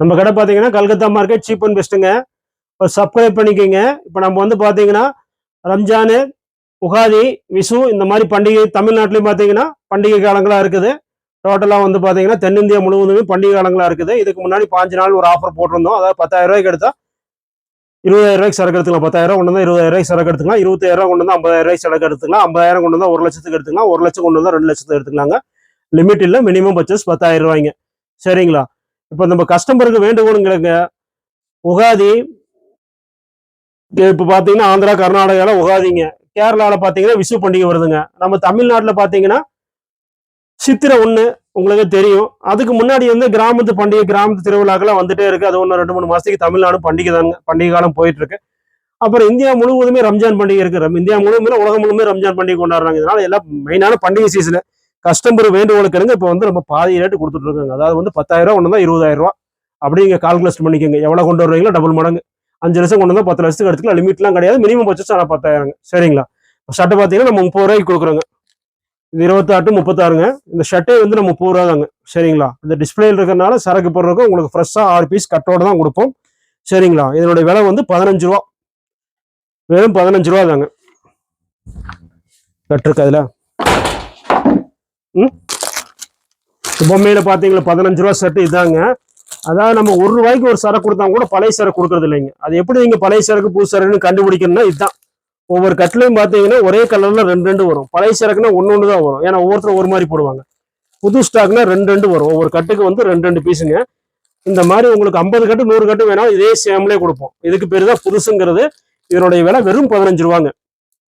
நம்ம கடை பார்த்தீங்கன்னா கல்கத்தா மார்க்கெட் சீப் அண்ட் பெஸ்ட்டுங்க இப்போ சப்ஸ்கிரைப் பண்ணிக்கோங்க. இப்போ நம்ம வந்து பார்த்தீங்கன்னா ரம்ஜானு உகாதி விசு இந்த மாதிரி பண்டிகை தமிழ்நாட்டிலையும் பார்த்தீங்கன்னா பண்டிகை காலங்களாக இருக்குது. டோட்டலாக வந்து பார்த்தீங்கன்னா தென்னிந்தியா முழுவதுமே பண்டிகை காலங்களாக இருக்குது. இதுக்கு முன்னாடி பாஞ்சு நாள் ஒரு ஆஃபர் போட்டிருந்தோம். அதாவது பத்தாயிரம் ரூபாய்க்கு எடுத்தால் இருபதாயிரம் ரூபாய்க்கு சரக்கு எடுத்துக்கலாம். பத்தாயிரம் கொண்டு வந்தால் இருபதாயிரம் ரூபாய்க்கு சரக்கு எடுத்துக்கலாம். இருபத்தாயிரம் கொண்டு வந்தால் ஐம்பதாயிரம் ரூபாய்க்கு சரக்கு எடுத்துக்கலாம். ஐம்பதாயிரம் கொண்டு வந்தால் ஒரு லட்சத்துக்கு எடுத்துக்கலாம். ஒரு லட்சம் கொண்டு வந்தால் ரெண்டு லட்சத்துக்கு எடுத்துக்கலாங்க. லிமிட் இல்லை மினிமம் பர்ச்சஸ் பத்தாயிரம் ரூபாய்ங்க. சரிங்களா? இப்போ நம்ம கஸ்டமருக்கு வேண்டுகோளுங்கிறங்க. உகாதி இப்போ பார்த்தீங்கன்னா ஆந்திரா கர்நாடகாவில் உகாதிங்க. கேரளாவில் பார்த்தீங்கன்னா விசு பண்டிகை வருதுங்க. நம்ம தமிழ்நாட்டில் பார்த்தீங்கன்னா சித்திரை ஒன்று உங்களுக்கு தெரியும். அதுக்கு முன்னாடி வந்து கிராமத்து பண்டிகை கிராமத்து திருவிழாக்கெல்லாம் வந்துட்டே இருக்கு. அது ஒன்று ரெண்டு மூணு மாதத்துக்கு தமிழ்நாடு பண்டிகை தாங்க பண்டிகை காலம் போயிட்டுருக்கு. அப்புறம் இந்தியா முழுவதுமே ரம்ஜான் பண்டிகை இருக்கு. இந்தியா முழுவதுமே உலகம் முழுமே ரம்ஜான் பண்டிகை கொண்டாடுறாங்க. இதனால எல்லாம் மெயினான பண்டிகை சீசனு கஸ்டமர் வேண்டுகோளுக்கு இருங்க இப்போ வந்து நம்ம பாதி ரேட்டு கொடுத்துட்டு இருக்காங்க அதாவது வந்து பத்தாயிரம் ஒன்று தான் இருபதாயிரம் ரூபா. அப்படிங்க கால்குலேட் பண்ணிக்கோங்க. எவ்வளோ கொண்டு வருவீங்களோ டபுள் மடங்கு. அஞ்சு லட்சம் கொண்டு வந்தால் பத்து லட்சத்துக்கு எடுத்துக்கலாம். லிமிட்லாம் கிடையாது. மினிமம் பட்ஜெட் ஆனால் பத்தாயிரங்க. சரிங்களா? ஷர்ட்டை பார்த்தீங்கன்னா நம்ம முப்பது ரூபாய்க்கு கொடுக்குறோங்க. இது இருபத்தாட்டு முப்பத்தாறுங்க. இந்த ஷர்ட்டே வந்து நம்ம முப்பது ரூபா தாங்க. சரிங்களா? இந்த டிஸ்பிளேல இருக்கிறனால சரக்கு போடுறதுக்கு உங்களுக்கு ஃப்ரெஷ்ஷாக ஆறு பீஸ் கட்டோட தான் கொடுப்போம். சரிங்களா? இதனுடைய விலை வந்து பதினஞ்சு ரூபா. வெறும் பதினஞ்சு ரூபா தாங்க. கட்டிருக்கு அதில். பொம்மையில் பார்த்தீங்களா? பதினஞ்சு ரூபா செட்டு இதாங்க. அதாவது நம்ம ஒரு ரூபாய்க்கு ஒரு சரக்கு கொடுத்தா கூட பழைய சரக்கு கொடுக்கறது இல்லைங்க. அது எப்படி நீங்கள் பழைய சரக்கு புது சரக்குன்னு கண்டுபிடிக்கணும்னா இதுதான். ஒவ்வொரு கட்டிலையும் பார்த்தீங்கன்னா ஒரே கலரில் ரெண்டு ரெண்டு வரும். பழைய சரக்குன்னா ஒன்று ஒன்று தான் வரும். ஏன்னா ஒவ்வொருத்தரும் ஒரு மாதிரி போடுவாங்க. புது ஸ்டாக்னா ரெண்டு ரெண்டு வரும். ஒவ்வொரு கட்டுக்கு வந்து ரெண்டு ரெண்டு பீஸுங்க இந்த மாதிரி உங்களுக்கு ஐம்பது கட்டு நூறு கட்டு வேணாலும் இதே சேம்லேயே கொடுப்போம். இதுக்கு பேர் தான் புதுசுங்கிறது. இதனுடைய விலை வெறும் பதினஞ்சு ரூபாங்க.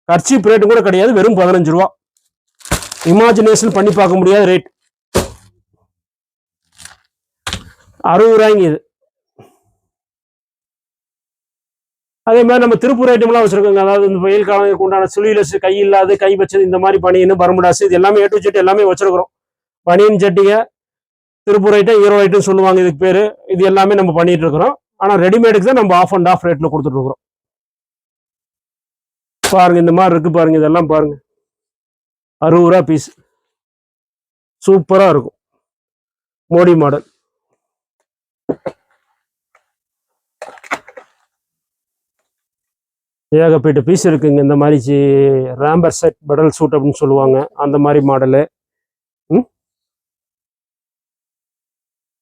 கர்ச்சி பிளேட்டு கூட கிடையாது. வெறும் பதினஞ்சு ரூபா. இமேஜினேஷன் பண்ணி பார்க்க முடியாத ரேட் அறுபது ரூபாய்ங்க இது. அதே மாதிரி நம்ம திருப்பூர் ஐட்டம்லாம் வச்சுருக்கோங்க. அதாவது இந்த வெயில் காலத்துக்கு உண்டான சுழிலஸ் கை இல்லாது கை வச்சது இந்த மாதிரி பனியன் பரமுடாஸ் இது எல்லாமே ஏ டு ஜெட் எல்லாமே வச்சிருக்கிறோம். பனியன் சட்டிங்க திருப்பூர் ஐட்டம் ஹீரோ ஐட்டம் சொல்லுவாங்க இதுக்கு பேர். இது எல்லாமே நம்ம பண்ணிட்டு இருக்கிறோம். ஆனால் ரெடிமேடுக்கு தான் நம்ம ஆஃப் அண்ட் ஆஃப் ரேட்டில் கொடுத்துட்டு இருக்கிறோம். பாருங்க இந்த மாதிரி இருக்கு பாருங்க இதெல்லாம் பாருங்க. அறுபது ரூபா பீஸ் சூப்பராக இருக்கும். மோடி மாடல் ஏகப்பட்ட பீஸ் இருக்குங்க இந்த மாதிரி சி- ரேம்பர் செட் பெடல் சூட் அப்படின்னு சொல்லுவாங்க. அந்த மாதிரி மாடலு ம்?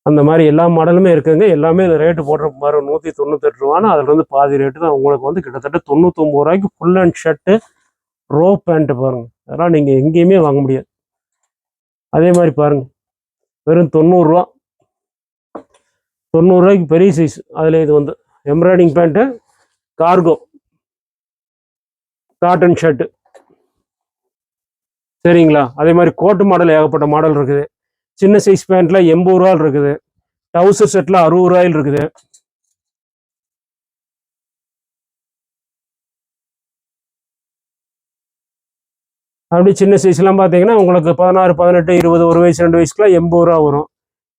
அந்த மாதிரி எல்லா மாடலுமே இருக்குங்க. எல்லாமே ரேட்டு போடுற மாதிரி நூற்றி தொண்ணூத்தெட்டு ரூபான்னு அதில் வந்து பாதி ரேட்டு தான். உங்களுக்கு வந்து கிட்டத்தட்ட தொண்ணூத்தொம்பது ரூபாய்க்கு ஃபுல் அண்ட் ஷர்ட்டு ரோ பேண்ட்டு பாருங்க. அதெல்லாம் நீங்கள் எங்கேயுமே வாங்க முடியாது. அதே மாதிரி பாருங்கள் வெறும் தொண்ணூறுரூவா தொண்ணூறுரூவாய்க்கு பெரிய சைஸ் அதில் இது வந்து embroidering pant cargo cotton shirt சரிங்களா? அதே மாதிரி கோட்டு மாடல் ஏகப்பட்ட மாடல் இருக்குது. சின்ன சைஸ் பேண்ட்டில் எண்பது ரூபாயில் இருக்குது. டவுசர் செட்டில் அறுபது ரூபாயில் இருக்குது. அப்படி சின்ன சைஸ்லாம் பார்த்தீங்கன்னா உங்களுக்கு பதினாறு பதினெட்டு இருபது ஒரு வயசு ரெண்டு வயசுக்குலாம் எண்பது ரூபா வரும்.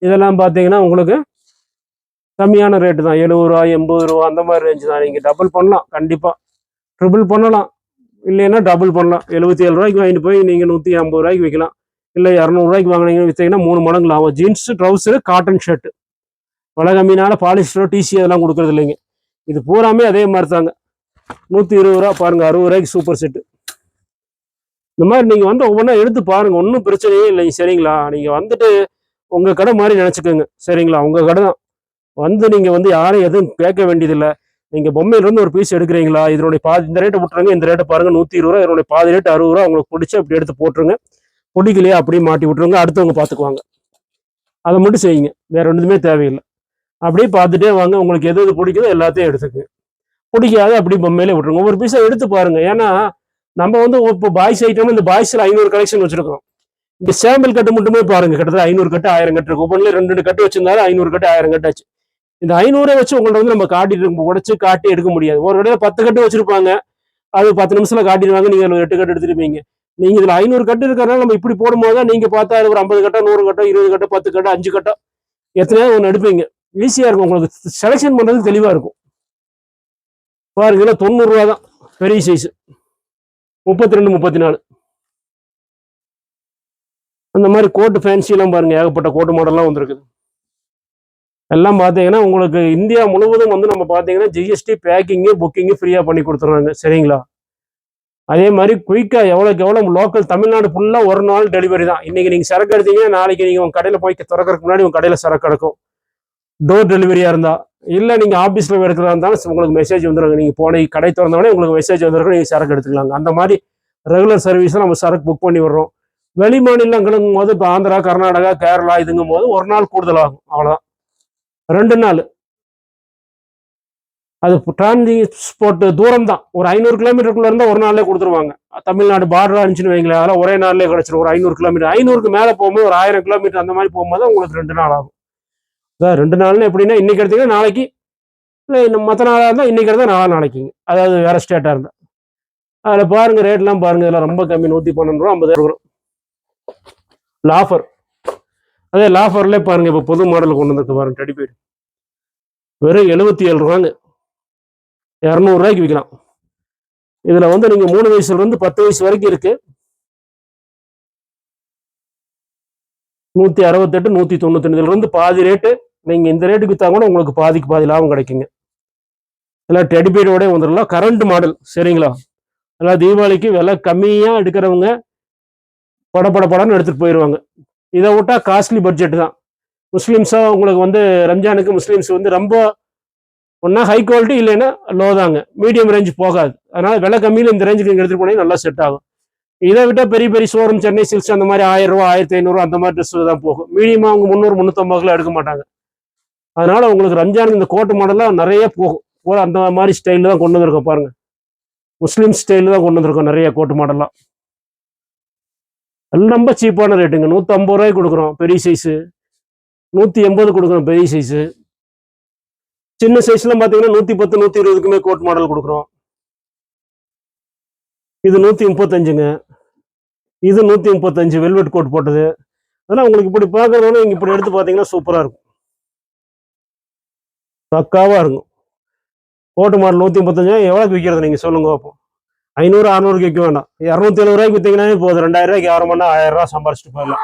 இதெல்லாம் பார்த்தீங்கன்னா உங்களுக்கு கம்மியான ரேட்டு தான். எழுபது ரூபா எண்பது ரூபா அந்த மாதிரி ரேஞ்சு தான். நீங்கள் டபுள் பண்ணலாம் கண்டிப்பாக ட்ரிபிள் பண்ணலாம். இல்லைன்னா டபுள் பண்ணலாம். எழுபத்தி ஏழு ரூபாய்க்கு வாங்கிட்டு போய் நீங்கள் நூற்றி ஐம்பது ரூபாய்க்கு விற்கலாம் இல்லை இரநூறுவாய்க்கு வாங்கினீங்கன்னு விற்றீங்கன்னா மூணு மடங்கு லாபம். ஜீன்ஸ் ட்ரௌசரு காட்டன் ஷர்ட் வலை கம்மினால பாலிஸ்டரோ டிசி அதெல்லாம் கொடுக்குறது இல்லைங்க. இது பூராமே அதே மாதிரி தாங்க. நூற்றி இருபது ரூபா பாருங்க அறுபது ரூபாய்க்கு சூப்பர் செட்டு இந்த மாதிரி நீங்கள் வந்து ஒவ்வொன்றா எடுத்து பாருங்கள் ஒன்றும் பிரச்சனையே இல்லைங்க சரிங்களா? நீங்கள் வந்துட்டு உங்கள் கடை மாதிரி நினச்சிக்கோங்க. சரிங்களா? உங்கள் கடை தான். வந்து நீங்கள் வந்து யாரும் எதுவும் கேட்க வேண்டியதில்லை. நீங்கள் பொம்மையிலேருந்து ஒரு பீஸ் எடுக்கிறீங்களா? இதனுடைய பாதி இந்த ரேட்டை விட்டுருங்க. இந்த ரேட்டை பாருங்க. நூற்றி இருபது ரூபா இதனுடைய பாதி ரேட்டு அறுபது ரூபா. உங்களுக்கு பிடிச்சி அப்படி எடுத்து போட்டுருங்க. பிடிக்கலையா? அப்படியே மாட்டி விட்டுருங்க. அடுத்தவங்க பார்த்துக்குவாங்க. அதை மட்டும் செய்யுங்க. வேற ஒன்றுமே தேவையில்லை. அப்படியே பார்த்துட்டே வாங்க. உங்களுக்கு எது எது பிடிக்குதோ எல்லாத்தையும் எடுத்துக்கு பிடிக்காது அப்படி பொம்மையிலே விட்டுருங்க. ஒவ்வொரு பீஸை எடுத்து பாருங்கள் ஏன்னா நம்ம வந்து இப்போ பாய்ஸ் ஐட்டம் இந்த பாய்ஸில் ஐநூறு கலெக்ஷன் வச்சிருக்கோம் இந்த சாம்பிள் கட்டு மட்டுமே பாருங்க கிட்டத்தட்ட ஐநூறு கட்டு ஆயிரம் கட்டு இருக்கும் ஒவ்வொன்றுல ரெண்டு ரெண்டு கட்டு வச்சிருந்தாலும் ஐநூறு கட்டு ஆயிரம் கட்டு ஆச்சு. இந்த ஐநூறை வச்சு உங்கள்ட்ட வந்து நம்ம காட்டிட்டு இருக்க- காட்டி எடுக்க முடியாது. ஒரு கடையில் பத்து கட்டு வச்சிருப்பாங்க. அது பத்து நிமிஷத்தில் காட்டிடுவாங்க. நீங்கள் ஒரு எட்டு கட்டு எடுத்துருப்பீங்க. நீங்கள் இதில் ஐநூறு கட்டு இருக்கிறனால நம்ம இப்படி போடும்போது தான் நீங்கள் பார்த்தா அது ஒரு ஐம்பது கட்டோ நூறு கட்டோ இருபது கட்டோ பத்து கட்டோ அஞ்சு கட்டோ எத்தனையாவது ஒன்று எடுப்பீங்க. ஈஸியாக இருக்கும். உங்களுக்கு செலெக்ஷன் பண்ணுறது தெளிவாக இருக்கும். பாருங்க தொண்ணூறுரூவா தான். பெரிய சைஸ் முப்பத்தி ரெண்டு முப்பத்தி நாலு அந்த மாதிரி கோட்டு ஃபேன்சி பாருங்கள் ஏகப்பட்ட கோட்டு மாடல்லாம் வந்திருக்குது எல்லாம் பார்த்தீங்கன்னா உங்களுக்கு இந்தியா முழுவதும் வந்து நம்ம பார்த்தீங்கன்னா ஜிஎஸ்டி பேக்கிங்கு புக்கிங்கு ஃப்ரீயாக பண்ணி கொடுத்துட்றாங்க. சரிங்களா? அதே மாதிரி குயிக்காக எவ்வளோக்கு எவ்வளோ லோக்கல் தமிழ்நாடு ஃபுல்லாக ஒரு நாள் டெலிவரி தான். இன்றைக்கி நீங்கள் சரக்கு எடுத்தீங்கன்னா நாளைக்கு நீங்கள் உங்கள் கடையில் போய் திறக்கிறதுக்கு முன்னாடி உங்கள் கடையில் சரக்கு கிடக்கும் டோர் டெலிவரியாக இருந்தால் இல்லை நீங்கள் ஆஃபீஸில் எடுக்கிறதா இருந்தாலும் உங்களுக்கு மெசேஜ் வந்துருங்க நீங்கள் போன கடை திறந்தவொடனே உங்களுக்கு மெசேஜ் வந்துருக்கும் நீங்கள் சரக்கு எடுத்துக்கலாங்க. அந்த மாதிரி ரெகுலர் சர்வீஸில் நம்ம சரக்கு புக் பண்ணி வர்றோம் வெளி மாநிலங்களுங்கும் போது இப்போ ஆந்திரா கர்நாடகா கேரளா இதுங்கும் போது ஒரு நாள் கூடுதலாகும் அவ்வளோதான் ரெண்டு நாள். அது டிரான்ஸ்போர்ட் தூரம் தான் ஒரு ஐநூறு கிலோமீட்டருக்குள்ள இருந்தால் ஒரு நாள்லேயே கொடுத்துருவாங்க. தமிழ்நாடு பார்டர் இருந்துச்சுன்னு வைங்களேன் அதெல்லாம் ஒரே நாள்லேயே கிடச்சிடும் ஒரு ஐநூறு கிலோமீட்டர். ஐநூறுக்கு மேலே போகும்போது ஒரு ஆயிரம் கிலோமீட்டர் அந்த மாதிரி போகும்போது உங்களுக்கு ரெண்டு நாள் ஆகும். அதான் ரெண்டு நாள்னு எப்படின்னா இன்னைக்கு எடுத்தீங்கன்னா நாளைக்கு இல்லை இன்னும் மற்ற நாளாக இருந்தால் இன்னைக்கு எடுத்தால் நாளா நாளைக்குங்க அதாவது வேறு ஸ்டேட்டாக இருந்தால் அதில் பாருங்கள் ரேட்லாம் பாருங்கள் இதெல்லாம் ரொம்ப கம்மி நூற்றி பன்னெண்டு ரூபா ஐம்பது ரூபா. லாஃபர். அதே லாஃபர்லேயே பாருங்கள் இப்போ புது மாடல் கொண்டு வந்திருக்கு பாருங்க டெடிபேட் வெறும் எழுபத்தி ஏழு ரூபாங்க இரநூறுவாய்க்கு விற்கலாம் இதில் வந்து நீங்கள் மூணு வயசுலேருந்து பத்து வயசு வரைக்கும் இருக்குது நூற்றி அறுபத்தெட்டு நூற்றி தொண்ணூத்தஞ்சுலேருந்து பாதி ரேட்டு. நீங்கள் இந்த ரேட்டுக்கு விற்றா கூட உங்களுக்கு பாதிக்கு பாதி லாபம் கிடைக்குங்க. இதெல்லாம் டெடிபேட்டோட வந்துடலாம் கரண்ட் மாடல் சரிங்களா? அதெல்லாம் தீபாவளிக்கு விலை கம்மியாக எடுக்கிறவங்க பட பட எடுத்துகிட்டு போயிடுவாங்க இதை விட்டா காஸ்ட்லி பட்ஜெட் தான். முஸ்லீம்ஸாக உங்களுக்கு வந்து ரம்ஜானுக்கு முஸ்லீம்ஸ் வந்து ரொம்ப ஒன்றா ஹை குவாலிட்டி இல்லைன்னா லோ தாங்க. மீடியம் ரேஞ்ச் போகாது. அதனால் விலை கம்மியில் இந்த ரேஞ்சுக்கு நீங்கள் எடுத்துகிட்டு போனீங்கன்னா நல்லா செட் ஆகும். இதை விட்டால் பெரிய பெரிய ஷோரூம் சென்னை சில்க்ஸ் அந்த மாதிரி ஆயிரம் ரூபா ஆயிரத்தி ஐநூறுரூவா அந்த மாதிரி ட்ரெஸ் தான் போகும். மீடியமாக அவங்க முந்நூறு முந்நூற்றம்பதுல எடுக்க மாட்டாங்க. அதனால உங்களுக்கு ரம்ஜானுக்கு இந்த கோட்டு மாடலாம் நிறைய போகும். பூரா அந்த மாதிரி ஸ்டைலில் தான் கொண்டு வந்திருக்கோம் பாருங்க. முஸ்லீம் ஸ்டைலில் தான் கொண்டு வந்திருக்கோம் நிறைய கோட்டு மாடல்லாம் ரொம்ப சீப்பான ரேட்டுங்க நூற்றம்பது ரூபாய்க்கு கொடுக்குறோம் பெரிய சைஸு நூற்றி எண்பது கொடுக்குறோம் பெரிய சைஸு சின்ன சைஸ்லாம் பார்த்தீங்கன்னா நூற்றி பத்து நூற்றி இருபதுக்குமே கோட் மாடல் கொடுக்குறோம். இது நூற்றி முப்பத்தஞ்சுங்க. இது நூற்றி முப்பத்தஞ்சு வெல்வெட் கோட் போட்டது. அதெல்லாம் உங்களுக்கு இப்படி பார்க்கறதுனால நீங்கள் இப்படி எடுத்து பார்த்தீங்கன்னா சூப்பராக இருக்கும். பக்காவாக இருக்கும். கோட்டு மாடல் நூற்றி முப்பத்தஞ்சு எவ்வளோக்கு விற்கிறது நீங்கள் சொல்லுங்க அப்போ ஐநூறு அறநூறுக்கு விற்க வேண்டாம். இரநூத்தி எழுபது ரூபாய்க்கு விற்றீங்கன்னா போதும். ரெண்டாயிரம் ரூபாய்க்கு வியாபாரம் பண்ணால் ஆயிரம் ரூபா சம்பாரிச்சிட்டு போயிடலாம்.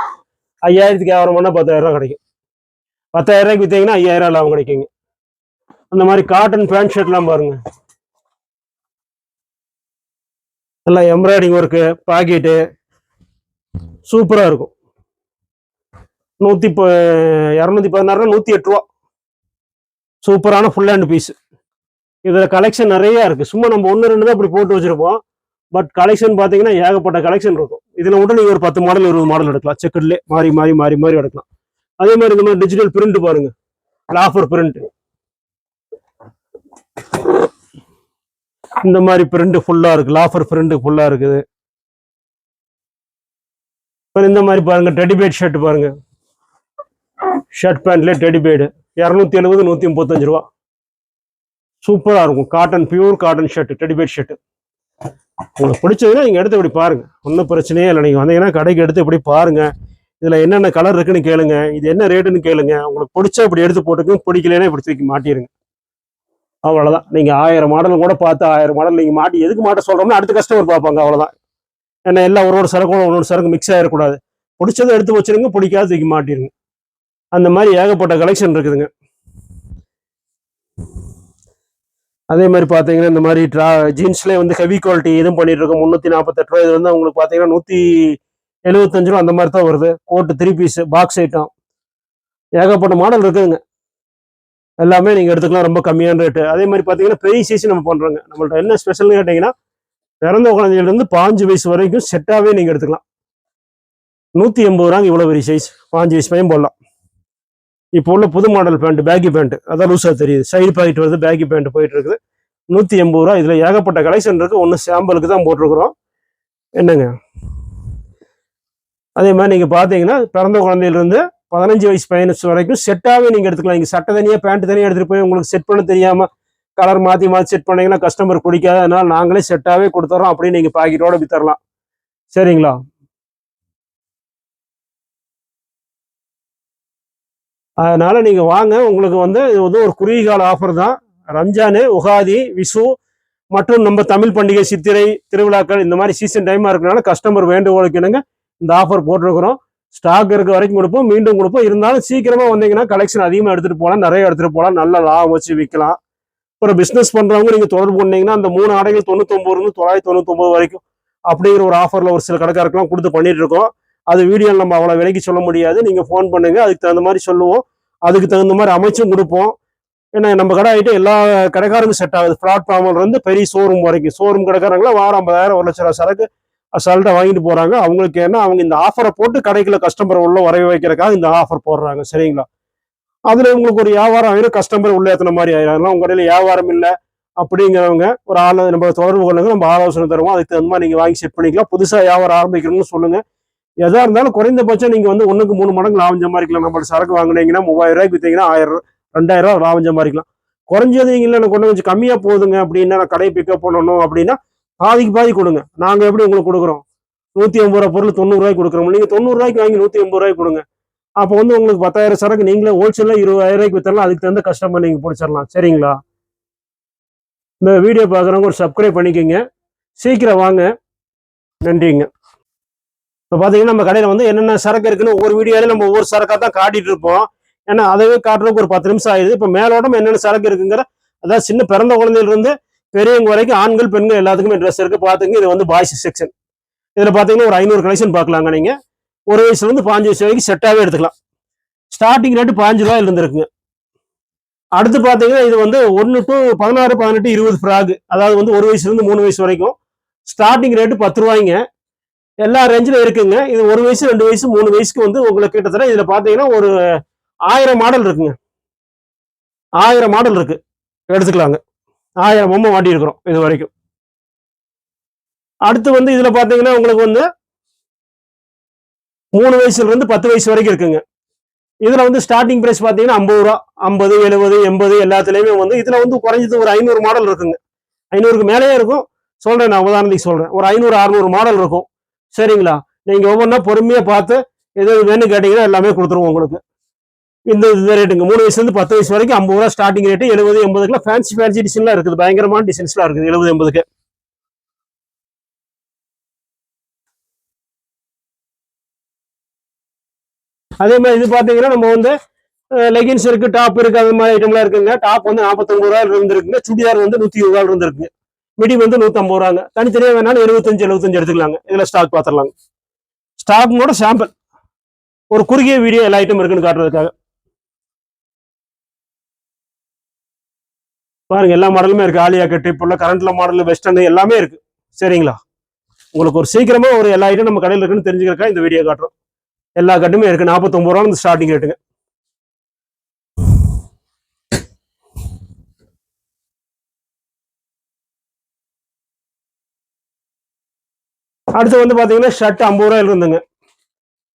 ஐயாயிரத்துக்கு வியாபாரம் பண்ணால் பத்தாயிரம் ரூபா கிடைக்கும். பத்தாயிரம் ரூபாய்க்கு விற்றீங்கன்னா ஐயாயிரம் லாபம் கிடைக்குங்க. அந்த மாதிரி காட்டன் பேண்ட் ஷர்ட்லாம் பாருங்க. எல்லாம் எம்ப்ராய்டிங் ஒர்க்கு பாக்கெட்டு சூப்பராக இருக்கும். நூற்றி இப்போ இரநூத்தி பதினாறுனா நூற்றி எட்டு ரூபா. சூப்பரான ஃபுல் ஹேண்ட் பீஸ் இதில் கலெக்ஷன் நிறையா இருக்குது சும்மா நம்ம ஒன்று ரெண்டு தான் இப்படி போட்டு வச்சுருப்போம். பட் கலெக்ஷன் பார்த்தீங்கன்னா ஏகப்பட்ட கலெக்ஷன் இருக்கும். இதில் மட்டும் நீங்கள் ஒரு பத்து மாடல் இருபது மாடல் எடுக்கலாம். செக்கட்லேயே மாறி மாறி மாறி மாறி எடுக்கலாம். அதே மாதிரி இந்த மாதிரி டிஜிட்டல் பிரிண்ட் பாருங்க. லாஃபர் பிரிண்ட் இந்த மாதிரி பிரிண்ட் ஃபுல்லாக இருக்குது லாஃபர் பிரிண்ட் ஃபுல்லாக இருக்குது. இந்த மாதிரி பாருங்க டெடிபேட் ஷர்ட் பாருங்க. ஷர்ட் பேண்ட்ல டெடிபேடு இரநூத்தி எழுபது நூற்றி முப்பத்தஞ்சு ரூபா. சூப்பராக இருக்கும். காட்டன் பியூர் காட்டன் ஷர்ட் டெடிபேட் ஷர்ட்டு உங்களுக்கு பிடிச்சதுன்னா நீங்கள் எடுத்து இப்படி பாருங்க. ஒன்றும் பிரச்சனையே இல்லை. நீங்கள் வந்தீங்கன்னா கடைக்கு எடுத்து இப்படி பாருங்கள் இதில் என்னென்ன கலர் இருக்குன்னு கேளுங்க. இது என்ன ரேட்டுன்னு கேளுங்க. உங்களுக்கு பிடிச்சா இப்படி எடுத்து போட்டுக்கோங்க. பிடிக்கலன்னா இப்படி தூக்கி மாட்டிருங்க. அவ்வளோதான் நீங்கள் ஆயிரம் மாடல் கூட பார்த்து ஆயிரம் மாடல் நீங்கள் மாட்டி எதுக்கு மாட்ட சொல்கிறோம்னா அடுத்த கஸ்டமர் பார்ப்பாங்க. அவ்வளோதான் ஏன்னா எல்லாம் ஒரு ஒரு சரக்கும் ஒரு ஒரு சரக்கு மிக்ஸ் ஆகிடக்கூடாது பிடிச்சதை எடுத்து வச்சிருங்க. பிடிக்காத தூக்கி மாட்டிருங்க. அந்த மாதிரி ஏகப்பட்ட கலெக்ஷன் இருக்குதுங்க. அதே மாதிரி பார்த்தீங்கன்னா இந்த மாதிரி ட்ரா ஜீன்ஸ்லேயே வந்து ஹெவி குவாலிட்டி இதுவும் பண்ணிட்டு இருக்கோம். முந்நூற்றி நாற்பத்தெட்டு ரூபா இது வந்து உங்களுக்கு பார்த்தீங்கன்னா நூற்றி எழுபத்தஞ்சு ரூபா அந்த மாதிரி தான் வருது. Coat three piece box item ஏகப்பட்ட மாடல் இருக்குதுங்க. எல்லாமே நீங்கள் எடுத்துக்கலாம். ரொம்ப கம்மியான ரேட்டு அதே மாதிரி பார்த்தீங்கன்னா பெரிய சைஸ் நம்ம பண்ணுறோங்க நம்மள்ட்ட என்ன ஸ்பெஷல்னு கேட்டிங்கன்னா பிறந்த குழந்தைகள்லேருந்து பாஞ்சு வயசு வரைக்கும் செட்டாகவே நீங்கள் எடுத்துக்கலாம். நூற்றி எண்பது ரூபாங்க இவ்வளோ பெரிய சைஸ் பாஞ்சு வயசு பையன் போடலாம். இப்போ உள்ள புது மாடல் பேண்ட் பேக்கி பேண்ட் அதான் லூஸாக தெரியுது. சைடு பாக்கெட் வருது பேக்கி பேண்ட் போயிட்டு இருக்குது நூற்றி எண்பது ரூபா இதில் ஏகப்பட்ட கலெக்ஷன் இருக்குது ஒன்று சாம்பிளுக்கு தான் போட்டிருக்கிறோம். என்னங்க? அதே மாதிரி நீங்கள் பார்த்தீங்கன்னா பிறந்த குழந்தையிலிருந்து பதினஞ்சு வயசு பயணிச்சு வரைக்கும் செட்டாகவே நீங்கள் எடுத்துக்கலாம். இங்கே சட்டை தனியாக பேண்ட் தனியாக எடுத்துகிட்டு போய் உங்களுக்கு செட் பண்ண தெரியாமல் கலர் மாற்றி மாற்றி செட் பண்ணிங்கன்னா கஸ்டமர் பிடிக்காது அதனால் நாங்களே செட்டாகவே கொடுத்துட்றோம் அப்படின்னு நீங்கள் பாக்கெட்டோட வித்தரலாம். சரிங்களா? அதனால் நீங்கள் வாங்க. உங்களுக்கு வந்து இது வந்து ஒரு குறுகிய கால ஆஃபர் தான். ரம்ஜானு உகாதி விஷு மற்றும் நம்ம தமிழ் பண்டிகை சித்திரை திருவிழாக்கள் இந்த மாதிரி சீசன் டைமாக இருக்கிறனால கஸ்டமர் வேண்டுகோளுக்கு என்னங்க இந்த ஆஃபர் போட்டிருக்கிறோம். ஸ்டாக் இருக்க வரைக்கும் கொடுப்போம். மீண்டும் கொடுப்போம். இருந்தாலும் சீக்கிரமாக வந்தீங்கன்னா கலெக்ஷன் அதிகமாக எடுத்துகிட்டு போகலாம். நிறைய எடுத்துகிட்டு போகலாம். நல்ல லாபம் வச்சு விற்கலாம் அப்புறம் பிஸ்னஸ் பண்றவங்க நீங்கள் தொடர்பு பண்ணீங்கன்னா அந்த மூணு ஆடைகள் தொண்ணூத்தொம்பதுலேருந்து தொள்ளாயிரத்தி தொண்ணூத்தொம்பது வரைக்கும் அப்படிங்கிற ஒரு ஆஃபரில் ஒரு சில கடைக்காரருக்குலாம் கொடுத்து பண்ணிகிட்டு இருக்கோம். அது வீடியோ நம்ம அவ்வளோ விலைக்கு சொல்ல முடியாது. நீங்கள் ஃபோன் பண்ணுங்கள் அதுக்கு தகுந்த மாதிரி சொல்லுவோம். அதுக்கு தகுந்த மாதிரி அமைச்சும் கொடுப்போம். ஏன்னா நம்ம கடை ஆகிட்டு எல்லா கடைக்காரங்க செட் ஆகுது. பிளாட்ஃபார்ம்லேருந்து பெரிய ஷோரூம் வரைக்கும். ஷோரூம் கடைக்காரங்களாம் வாரம் ஐம்பதாயிரம் ஒரு லட்ச ரூபா சரக்கு அசால்ட்டாக வாங்கிட்டு போகிறாங்க அவங்களுக்கு என்ன அவங்க இந்த ஆஃபரை போட்டு கடைக்குள்ள கஸ்டமர் உள்ள வர வைக்கிறக்காக இந்த ஆஃபர் போடுறாங்க. சரிங்களா? அதில் உங்களுக்கு ஒரு வியாபாரம் ஆயிரும். கஸ்டமர் உள்ள ஏற்றின மாதிரி ஆயிரும். உங்கள் கடையில் வியாபாரம் இல்லை அப்படிங்கிறவங்க ஒரு ஆள் நம்ம தொடர்பு கொள்ளுங்க நம்ம ஆலோசனை தருவோம். அதுக்கு தகுந்த மாதிரி நீங்கள் வாங்கி செட் பண்ணிக்கலாம். புதுசாக வியாபாரம் ஆரம்பிக்கணும்னு சொல்லுங்கள் எதா இருந்தாலும் குறைந்தபட்சம் நீங்க வந்து ஒன்றுக்கு மூணு மடங்கு லாபம் சம்பாதிக்கலாம். நம்ம சரக்கு வாங்குனீங்கன்னா மூவாயிரம் ரூபாய்க்கு வித்தீங்கன்னா ஆயிரம் ரெண்டாயிரம் ரூபா லாபம் சம்பாதிக்கலாம். குறைஞ்சது இல்லை எனக்கு கொஞ்சம் கொஞ்சம் கம்மியாக போகுதுங்க அப்படின்னா நான் கடையை பிக்கப் பண்ணணும் அப்படின்னா பாதிக்கு பாதி கொடுங்க. நாங்கள் எப்படி உங்களுக்கு கொடுக்குறோம்? நூற்றி ஐம்பது ரூபா பொருள் தொண்ணூறுரூவாய்க்கு கொடுக்குறோம். நீங்கள் தொண்ணூறுரூவாய்க்கு வாங்கி நூற்றி ஐம்பது ரூபாய்க்கு கொடுங்க. அப்போ வந்து உங்களுக்கு பத்தாயிரம் சரக்கு நீங்களே ஹோல்சேலில் இருபதாயிரம் ரூபாய்க்கு வித்தரலாம் அதுக்கு தகுந்த கஸ்டமர் நீங்கள் பிடிச்சிடலாம். சரிங்களா? இந்த வீடியோ பார்க்குறவங்க ஒரு சப்ஸ்கிரைப் பண்ணிக்கோங்க. சீக்கிரம் வாங்க. நன்றிங்க. இப்போ பார்த்தீங்கன்னா நம்ம கடையில் வந்து என்னென்ன சரக்கு இருக்குன்னு ஒவ்வொரு வீடியோலையும் நம்ம ஒவ்வொரு சரக்காக தான் காட்டிட்டு இருப்போம். ஏன்னா அதவே காட்டுறதுக்கு ஒரு பத்து நிமிஷம் ஆயிடுது. இப்போ மேலோட்டம் என்னென்ன சரக்கு இருக்குங்கிற அதாவது சின்ன பிறந்த குழந்தையிலிருந்து பெரியவங்க வரைக்கும் ஆண்கள் பெண்கள் எல்லாத்துக்குமே ட்ரெஸ் இருக்குது பார்த்துங்க இது வந்து பாய்ஸ் செக்ஷன் இதில் பார்த்தீங்கன்னா ஒரு ஐநூறு கலெக்ஷன் பார்க்கலாங்க நீங்கள் ஒரு வயசுலேருந்து பாஞ்சு வயசு வரைக்கும் செட்டாகவே எடுத்துக்கலாம். ஸ்டார்டிங் ரேட்டு பாஞ்சு ரூபாயில இருந்துருக்குங்க. அடுத்து பார்த்தீங்கன்னா இது வந்து ஒன்று டு பதினாறு பதினெட்டு இருபது ஃப்ராக். அதாவது வந்து ஒரு வயசுலேருந்து மூணு வயசு வரைக்கும். ஸ்டார்டிங் ரேட்டு பத்து ரூபாய்ங்க. எல்லா ரேஞ்சிலும் இருக்குங்க. இது ஒரு வயசு ரெண்டு வயசு மூணு வயசுக்கு வந்து உங்களுக்கு கிட்டத்தட்ட இதில் பார்த்தீங்கன்னா ஒரு ஆயிரம் மாடல் இருக்குங்க. ஆயிரம் மாடல் இருக்கு. எடுத்துக்கலாங்க. ஆயிரம் பொம்மை மாட்டியிருக்கிறோம் இது வரைக்கும் அடுத்து வந்து இதில் பார்த்தீங்கன்னா உங்களுக்கு வந்து மூணு வயசுலேருந்து பத்து வயசு வரைக்கும் இருக்குங்க. இதில் வந்து ஸ்டார்டிங் ப்ரைஸ் பார்த்தீங்கன்னா ஐம்பது ரூபா ஐம்பது எழுபது எண்பது எல்லாத்துலேயுமே வந்து இதில் வந்து குறைஞ்சது ஒரு ஐநூறு மாடல் இருக்குங்க. ஐநூறுக்கு மேலேயே இருக்கும். சொல்கிறேன் நான் உதாரணத்துக்கு சொல்கிறேன் ஒரு ஐநூறு அறுநூறு மாடல் இருக்கும். சரிங்களா? நீங்க ஒவ்வொன்றா பொறுமையா பார்த்து எது வேணும் கேட்டீங்கன்னா எல்லாமே கொடுத்துருவோம் உங்களுக்கு. இந்த இந்த ரேட்டுங்க மூணு வயசுலேருந்து பத்து வயசு வரைக்கும் ஐம்பது ரூபா ஸ்டார்டிங் ரேட்டு எழுபது எண்பதுக்குலாம் ஃபேன்சி ஃபேன்சி டிசைன்லாம் இருக்குது. பயங்கரமான டிசைன்ஸ்லாம் இருக்குது. எழுபது எண்பதுக்கு. அதே மாதிரி இது பார்த்தீங்கன்னா நம்ம வந்து லெகின்ஸ் இருக்குது டாப் இருக்குது அது மாதிரி ஐட்டம்லாம் இருக்குங்க. டாப் வந்து நாற்பத்தொம்பது ரூபாய் இருந்துருக்குங்க. சுடிதார் வந்து நூற்றி இருபது ரூபாய் இருந்துருக்குங்க மிடி வந்து நூற்றம்பது ரூபாங்க. தனித்தனியாக வேணாலும் எழுபத்தஞ்சு எழுபத்தஞ்சு எடுத்துக்கலாங்க. இதில் ஸ்டாக் பார்த்துடலாங்க. ஸ்டாக்கோட சாம்பிள் ஒரு குறுகிய வீடியோ எல்லா ஐட்டம் இருக்குன்னு காட்டுறதுக்காக. பாருங்க எல்லா மாடலுமே இருக்குது ஆலியா கட்டு இப்போ உள்ள கரண்ட்ல மாடல் வெஸ்டர்னு எல்லாமே இருக்கு. சரிங்களா? உங்களுக்கு ஒரு சீக்கிரமாக ஒரு எல்லா ஐட்டம் நம்ம கடையில் இருக்குன்னு தெரிஞ்சுக்கிறக்கா இந்த வீடியோ காட்டுறோம். எல்லா கட்டுமே இருக்குது நாற்பத்தொம்பது ரூபா இந்த ஸ்டார்டிங் ரேட்டுங்க அடுத்து வந்து பார்த்தீங்கன்னா ஷர்ட் ஐம்பது ரூபாயில இருந்துங்க.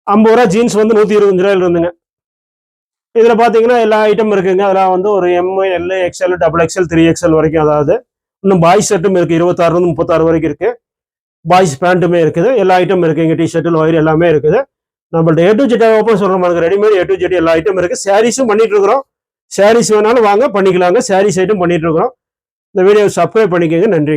ஐம்பது ரூபா ஜீன்ஸ் வந்து நூற்றி இருபத்தஞ்சு ரூபாயில இருந்துங்க. இதில் பார்த்தீங்கன்னா எல்லா ஐட்டம் இருக்குங்க. அதெல்லாம் வந்து ஒரு M L XL double XL three XL வரைக்கும் அதாவது இன்னும் பாய்ஸ் ஷர்ட்டும் இருக்குது இருபத்தாறுலேருந்து முப்பத்தாறு வரைக்கும் இருக்குது பாய்ஸ் பேண்ட்டுமே இருக்குது. எல்லா ஐட்டம் இருக்குது இங்கே டிஷர்ட்டு லோயர் எல்லாமே இருக்குது. நம்மள்ட்ட ஏ டு ஜெட் ஓப்பன் சொல்கிற மாதிரி ரெடிமேட் ஏ டு ஜெட் எல்லா ஐட்டம் இருக்குது சாரீஸும் பண்ணிட்டு இருக்கிறோம். சாரீஸ் வேணாலும் வாங்க பண்ணிக்கலாங்க. சாரீஸ் ஐட்டம் பண்ணிட்டு இருக்கிறோம். இந்த வீடியோ சப்ஸ்கிரைப் பண்ணிக்கோங்க. நன்றி.